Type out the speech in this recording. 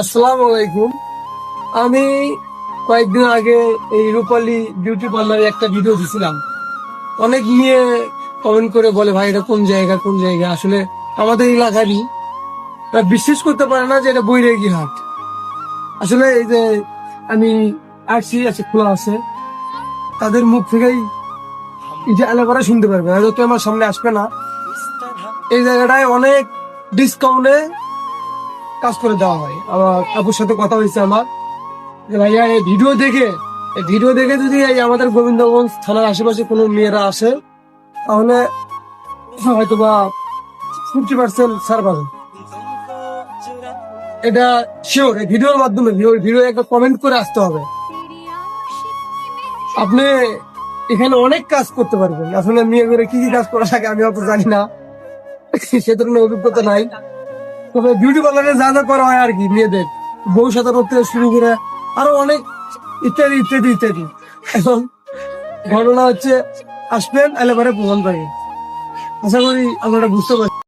আসসালামু আলাইকুম আমি কয়েকদিন আগে এই রূপালী বিউটি পার্লারে একটা ভিডিও দিছিলাম। অনেক নিয়ে কমেন্ট করে বলে, ভাই, এটা কোন জায়গা কোন জায়গা? আসলে আমাদের এলাকারই। বিশ্বাস করতে পারে না যে এটা বৈরাগী হাট। আসলে এই যে আমি আসছি আছে, খোলা আছে, তাদের মুখ থেকেই এই যে এলাকাটা শুনতে পারবে। হয়তো আমার সামনে আসবে না। এই জায়গাটায় অনেক ডিসকাউন্টে কাজ করে দেওয়া হয়। আমার আপুর সাথে কথা হয়েছে আমার। যে ভাইয়া, এই ভিডিও দেখে, এই ভিডিও দেখে যদি এই আমাদের গোবিন্দগঞ্জ থানার আশেপাশে কোনো মেয়েরা আসে, তাহলে হয়তো বা ফিফটি পার্সেন্ট ছাড় পাবেন এটা শিওর এই ভিডিওর মাধ্যমে ভিডিও একটা কমেন্ট করে আসতে হবে। আপনি এখানে অনেক কাজ করতে পারবেন। আসলে মেয়ে করে কি কি কাজ করা থাকে আমি অত জানি না। সে ধরনের অভিজ্ঞতা নাই। তবে বিউটি পার্লারে যা যা করা হয় আর কি, মেয়েদের। বউ সাঁতার থেকে শুরু করে আরও অনেক ইত্যাদি ইত্যাদি ইত্যাদি। এখন ঘটনা হচ্ছে, আসবেন এলেবারে প্রমাণ পাই আশা করি আপনারা বুঝতে পারছেন।